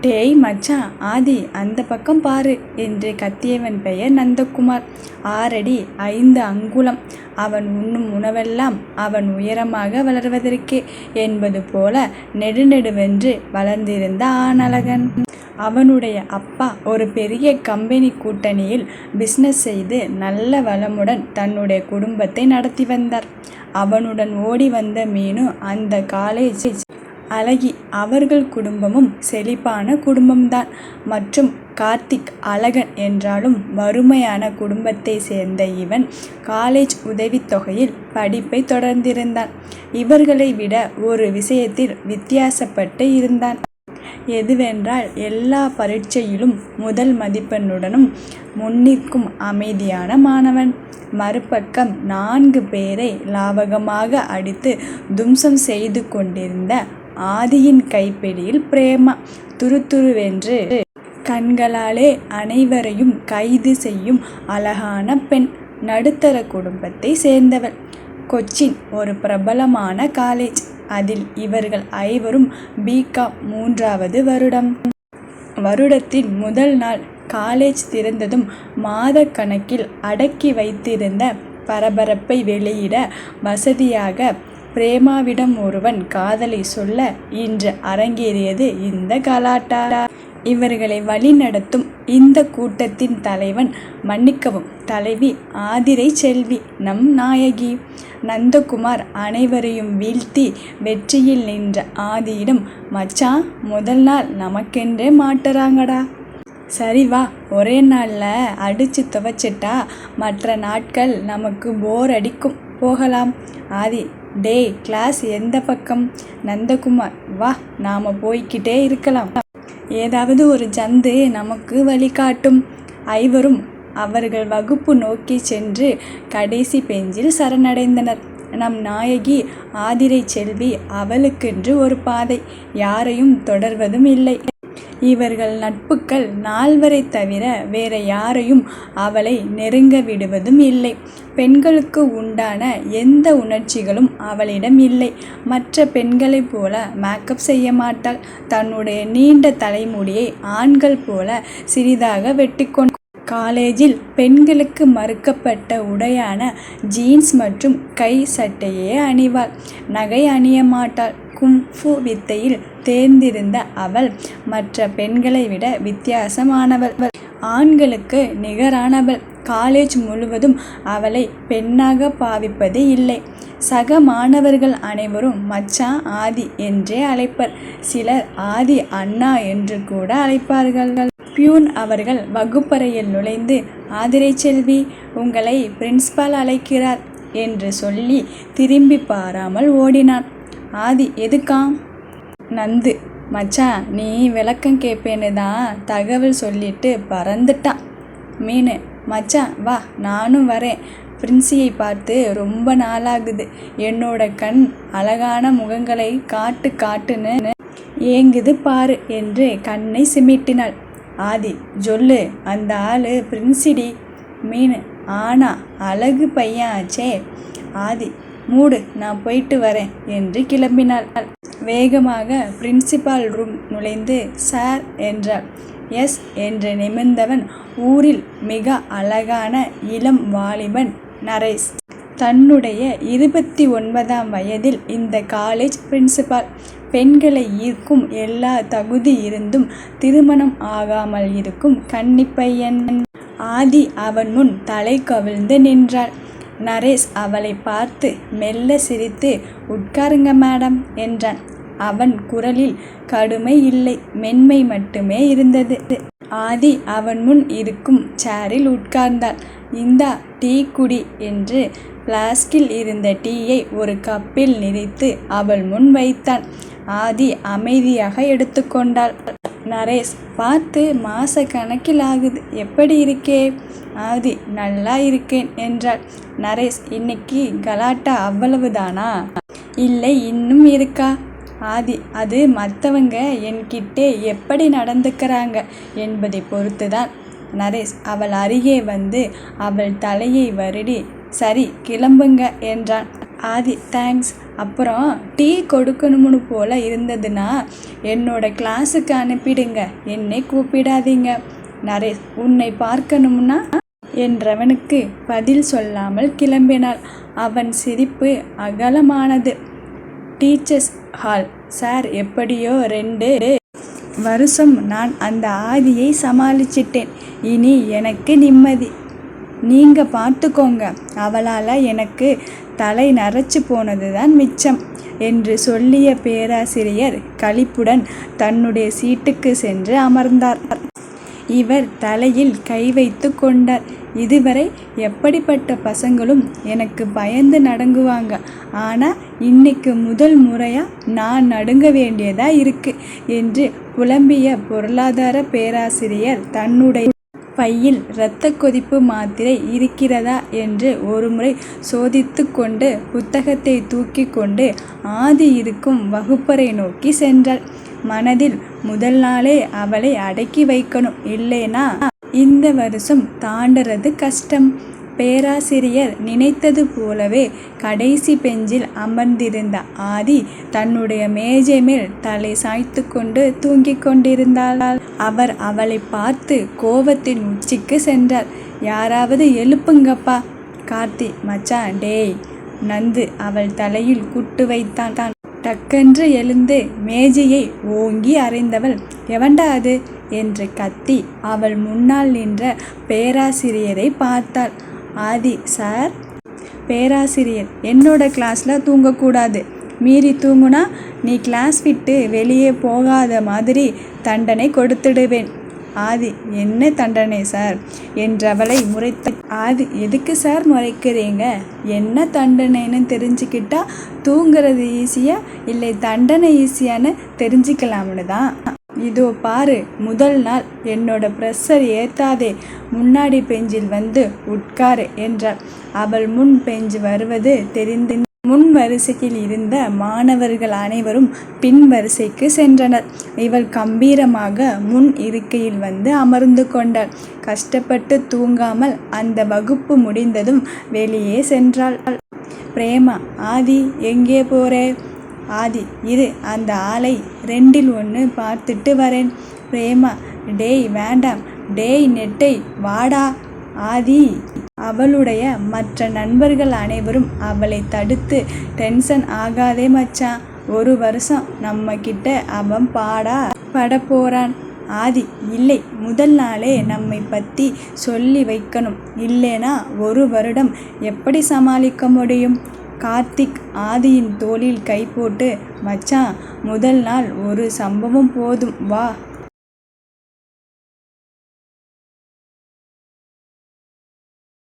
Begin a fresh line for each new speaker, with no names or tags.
டேய் மச்சான் ஆதி அந்த பக்கம் பாரு என்று கத்தியவன் பெயர் நந்தகுமார். ஆறடி ஐந்து அங்குலம். அவன் உண்ணும் உணவெல்லாம் அவன் உயரமாக வளர்வதற்கே என்பது போல நெடுநெடுவென்று வளர்ந்திருந்த ஆணழகன். அவனுடைய அப்பா ஒரு பெரிய கம்பெனி கூட்டணியில் பிஸ்னஸ் செய்து நல்ல வளமுடன் தன்னுடைய குடும்பத்தை நடத்தி வந்தார். அவனுடன் ஓடி வந்த மீனு அந்த காலேஜ் அழகி அவர்கள் குடும்பமும் செழிப்பான குடும்பம்தான். மற்றும் கார்த்திக் அழகன் என்றாலும் வறுமையான குடும்பத்தை சேர்ந்த இவன் காலேஜ் உதவித்தொகையில் படிப்பை தொடர்ந்திருந்தான். இவர்களை விட ஒரு விஷயத்தில் வித்தியாசப்பட்டு இருந்தான். எதுவென்றால் எல்லா பரீட்சையிலும் முதல் மதிப்பெண்ணுடனும் முன்னிற்கும் அமைதியான மாணவன். மறுபக்கம் நான்கு பேரை லாவகமாக அடித்து தும்சம் செய்து கொண்டிருந்த ஆதியின் கைப்பிடியில் பிரேமா துருதுருவென்று கண்களாலே அனைவரையும் கைது செய்யும் அழகான பெண் நடுத்தர குடும்பத்தை சேர்ந்தவள். கொச்சின் ஒரு பிரபலமான காலேஜ். அதில் இவர்கள் ஐவரும் பிகாம் மூன்றாவது வருடம். வருடத்தின் முதல் நாள் காலேஜ் திறந்ததும் மாதக்கணக்கில் அடக்கி வைத்திருந்த பரபரப்பை வெளியிட வசதியாக பிரேமாவிடம் ஒருவன் காதலை சொல்ல இன்று அரங்கேறியது இந்த கலாட்டா. இவர்களை வழிநடத்தும் இந்த கூட்டத்தின் தலைவன் மன்னிக்கவும் தலைவி ஆதிரை செல்வி நம் நாயகி. நந்தகுமார் அனைவரையும் வீழ்த்தி வெற்றியில் நின்ற ஆதியிடம் மச்சான் முதல் நாள் நமக்கென்றே மாட்டுறாங்கடா. சரி வா ஒரே நாளில் அடித்து துவைச்சிட்டா மற்ற நாட்கள் நமக்கு போர் அடிக்கும். போகலாம் ஆதி டேய் கிளாஸ் எந்த பக்கம்? நந்தகுமார் வா நாம் போய்க்கிட்டே இருக்கலாம். ஏதாவது ஒரு ஜந்து நமக்கு வழிகாட்டும் ஐவரும் அவர்கள் வகுப்பு நோக்கி சென்று கடைசி பெஞ்சில் சரணடைந்தனர். நம் நாயகி ஆதிரை செல்வி அவளுக்கென்று ஒரு பாதை. யாரையும் தொடர்வதும் இல்லை. இவர்கள் நட்புக்கள் நால்வரை தவிர வேற யாரையும் அவளை நெருங்க விடுவதும் இல்லை. பெண்களுக்கு உண்டான எந்த உணர்ச்சிகளும் அவளிடம் இல்லை. மற்ற பெண்களைப் போல மேக்கப் செய்ய மாட்டாள். தன்னுடைய நீண்ட தலைமுடியை ஆண்கள் போல சிறிதாக வெட்டிக்கொண்டு காலேஜில் பெண்களுக்கு மறுக்கப்பட்ட உடையான ஜீன்ஸ் மற்றும் கை சட்டையே அணிவாள். நகை அணிய மாட்டாள். குங்ஃபு வித்தையில் தேர்ந்திருந்த அவள் மற்ற பெண்களை விட வித்தியாசமானவள். ஆண்களுக்கு நிகரானவள். காலேஜ் முழுவதும் அவளை பெண்ணாக பாவிப்பது இல்லை. சக மாணவர்கள் அனைவரும் மச்சான் ஆதி என்றே அழைப்பர். சிலர் ஆதி அண்ணா என்று கூட அழைப்பார்கள். பியூன் அவர்கள் வகுப்பறையில் நுழைந்து ஆதிரை செல்வி உங்களை பிரின்ஸ்பால் அழைக்கிறார் என்று சொல்லி திரும்பி பாராமல் ஓடினான். ஆதி எதுக்காம் நந்து மச்சான் நீ விளக்கம் கேட்பேன்னு தான் தகவல் சொல்லிட்டு பறந்துட்டான் மீன் மச்சான் வா நானும் வரேன். பிரின்சியை பார்த்து ரொம்ப நாளாகுது. என்னோட கண் அழகான முகங்களை காட்டு காட்டுன்னு ஏங்குது பாரு என்று கண்ணை சிமிட்டினாள். ஆதி சொல்லு அந்த ஆள் பிரின்சிடி. மீன் ஆனா அழகு பையன் ஆச்சே. ஆதி மூடு நான் போயிட்டு வரேன் என்று கிளம்பினாள். வேகமாக பிரின்சிபால் ரூம் நுழைந்து சார் என்றாள். எஸ் என்று நிமிர்ந்தவன் ஊரில் மிக அழகான இளம் வாலிபன் நரேஷ். தன்னுடைய இருபத்தி ஒன்பதாம் வயதில் இந்த காலேஜ் பிரின்சிபால். பெண்களை ஈர்க்கும் எல்லா தகுதி இருந்தும் திருமணம் ஆகாமல் இருக்கும் கன்னிப்பையன். ஆதி அவன் முன் தலை கவிழ்ந்து நின்றாள். நரேஷ் அவளை பார்த்து மெல்ல சிரித்து உட்காருங்க மேடம் என்றான். அவன் குரலில் கடுமை இல்லை மென்மை மட்டுமே இருந்தது. ஆதி அவன் முன் இருக்கும் சேரில் உட்கார்ந்தாள். இந்தா டீ குடி என்று பிளாஸ்கில் இருந்த டீயை ஒரு கப்பில் நிறைத்து அவள் முன் வைத்தான். ஆதி அமைதியாக எடுத்துக்கொண்டாள். நரேஷ் பார்த்து மாச கணக்கில் ஆகுது எப்படி இருக்கே? ஆதி நல்லா இருக்கேன் என்றாள். நரேஷ் இன்னைக்கு கலாட்டா அவ்வளவுதானா? இல்லை இன்னும் இருக்கா? ஆதி அது மற்றவங்க என்கிட்டே எப்படி நடந்துக்கிறாங்க? என்பதை பொறுத்துதான். நரேஷ் அவள் அருகே வந்து அவள் தலையை வருடி. சரி கிளம்புங்க என்றான். ஆதி தேங்க்ஸ் அப்புறம் டீ கொடுக்கணும்னு போல இருந்ததுன்னா என்னோட கிளாஸுக்கு அனுப்பிடுங்க. என்னை கூப்பிடாதீங்க. நரேஷ் உன்னை பார்க்கணும்னா என்றவனுக்கு பதில் சொல்லாமல் கிளம்பினாள். அவன் சிரிப்பு அகலமானது. Teachers hall. சார் எப்படியோ ரெண்டு வருஷம் நான் அந்த ஆதியை சமாளிச்சிட்டேன். இனி எனக்கு நிம்மதி. நீங்கள் பார்த்துக்கோங்க. அவளால் எனக்கு தலை நரைச்சு போனது தான் மிச்சம் என்று சொல்லிய பேராசிரியர் களிப்புடன் தன்னுடைய சீட்டுக்கு சென்று அமர்ந்தார். இவர் தலையில் கை வைத்து கொண்டார். இதுவரை எப்படிப்பட்ட பசங்களும் எனக்கு பயந்து நடங்குவாங்க. ஆனால் இன்னைக்கு முதல் முறையாக நான் நடுங்க வேண்டியதாக இருக்கு என்று புலம்பிய பொருளாதார பேராசிரியர் தன்னுடைய பையில் இரத்த கொதிப்பு மாத்திரை இருக்கிறதா என்று ஒருமுறை சோதித்து கொண்டு புத்தகத்தை தூக்கி கொண்டு ஆதி இருக்கும் வகுப்பறை நோக்கி சென்றாள். மனதில் முதல் நாளே அவளை அடக்கி வைக்கணும் இல்லைனா இந்த வருஷம் தாண்டறது கஷ்டம். பேராசிரியர் நினைத்தது போலவே கடைசி பெஞ்சில் அமர்ந்திருந்த ஆதி தன்னுடைய மேஜை மேல் தலை சாய்த்து கொண்டு தூங்கிக் கொண்டிருந்தாள். அவர் அவளை பார்த்து கோபத்தின் உச்சிக்கு சென்றார். யாராவது எழுப்புங்கப்பா கார்த்தி மச்சான் டேய் நந்து அவள் தலையில் குட்டு வைத்தான். தான் டக்கென்று எழுந்து மேஜையை ஓங்கி அறைந்தவள் எவண்டா அது? என்று கத்தி அவள் முன்னால் நின்ற பேராசிரியரை பார்த்தாள். ஆதி சார். பேராசிரியர் என்னோட கிளாஸில் தூங்கக்கூடாது. மீறி தூங்குனா நீ கிளாஸ் விட்டு வெளியே போகாத மாதிரி தண்டனை கொடுத்துடுவேன். ஆதி என்ன தண்டனை சார்? என்றவளை முறைத்து ஆதி எதுக்கு சார் முறைக்கிறீங்க? என்ன தண்டனைன்னு தெரிஞ்சுக்கிட்டா தூங்குறது ஈஸியாக இல்லை தண்டனை ஈஸியான்னு தெரிஞ்சுக்கலாம்னு தான். இதோ பாரு முதல் நாள். என்னோட ப்ரெஷர் ஏத்தாதே முன்னாடி பெஞ்சில் வந்து உட்காரு என்றாள். அவள் முன் பெஞ்சு வருவது தெரிந்து முன் வரிசையில் இருந்த மாணவர்கள் அனைவரும் பின் வரிசைக்கு சென்றனர். இவள் கம்பீரமாக முன் இருக்கையில் வந்து அமர்ந்து கொண்டாள். கஷ்டப்பட்டு தூங்காமல் அந்த வகுப்பு முடிந்ததும் வெளியே சென்றாள். பிரேமா ஆதி எங்கே போறே? ஆதி இரு அந்த ஆளை ரெண்டில் ஒன்று பார்த்துட்டு வரேன். பிரேமா டேய் வேண்டாம். டேய் நெட்டை வாடா. ஆதி அவளுடைய மற்ற நண்பர்கள் அனைவரும் அவளை தடுத்து டென்ஷன் ஆகாதே மச்சான் ஒரு வருஷம் நம்ம கிட்ட அவன் பாடா பட போறான் ஆதி இல்லை முதல் நாளே நம்மை பற்றி சொல்லி வைக்கணும். இல்லைனா ஒரு வருடம் எப்படி சமாளிக்க முடியும்? கார்த்திக் ஆதியின் தோளில் கை போட்டு மச்சான் முதல் நாள் ஒரு சம்பவம் போதும் வா.